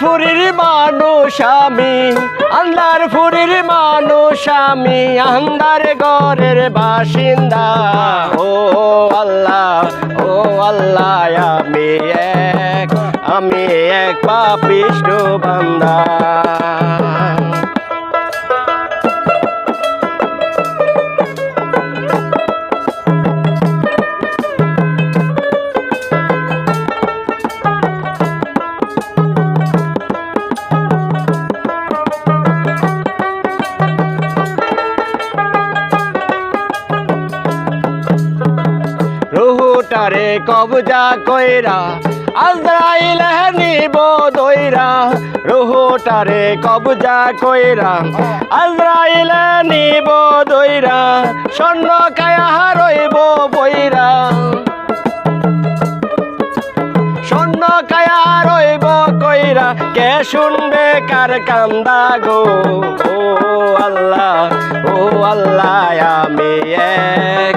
ফুরির মানুষ আমি আন্দার ফুরির মানুষ আমি আন্দার ঘরের বাসিন্দা। ও আল্লাহ ও আল্লাহ, আমি এক আমি এক পাপিষ্ট বান্দা। রুহুটারে কবজা কইরা, আজরাইল নিব দইরা। রুহুটারে কবজা কইরা, আজরাইল নিব দইরা। স্বর্ণ কায়া রইব বইরা। স্বর্ণ কায়া রইব কইরা, কে শুনবে কার কান্দা গো? ও আল্লাহ ও আল্লাহ, আমি এক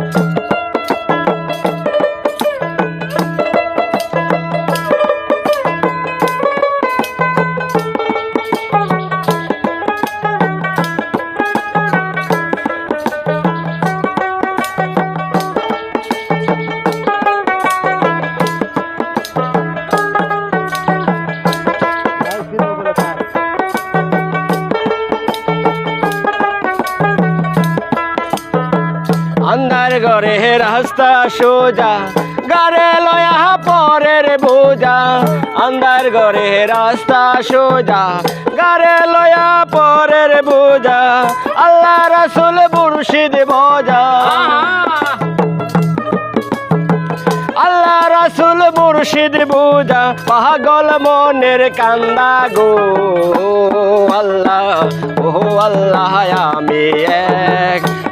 আন্ধার ঘরে রাস্তা সোজা, গারে লয়া পরের বোঝা। আন্ধার ঘরে রাস্তা সোজা, গারে লয়া পরের বোঝা। আল্লাহ রাসুল মুর্শিদ বোঝা আল্লাহ রাসুল মুর্শিদ বুঝা পাগল মনের কান্দা গো। আল্লাহ ও আল্লাহ, আমি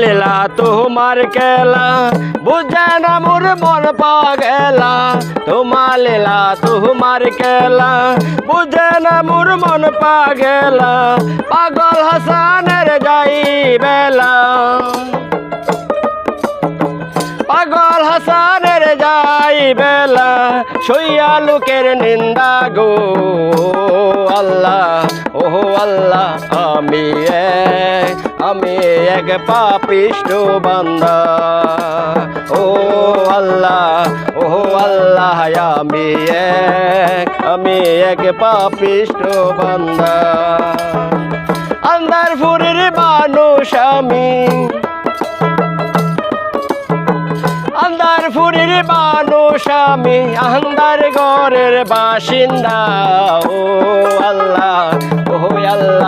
লীলা তোমার কেলা, বুঝে না মোর মন পাগেলা তোমার লীলা, তোমার কেলা, বুঝে না মোর মন পাগেলা পাগল হাসানের যাই বেলা। পাগল হাসানের যাই বেলা, সইয়া লোকের নিন্দা গো। এক পাপিষ্ট বান্দা। ও আল্লাহ ও আল্লাহ, আমি এক আমি এক পাপিষ্ট বান্দা। আন্দার ফুরের মানুষ আমি। আন্দার ফুরির মানুষ আমি আন্দার ঘরের বাসিন্দা। ও আল্লাহ ও আল্লাহ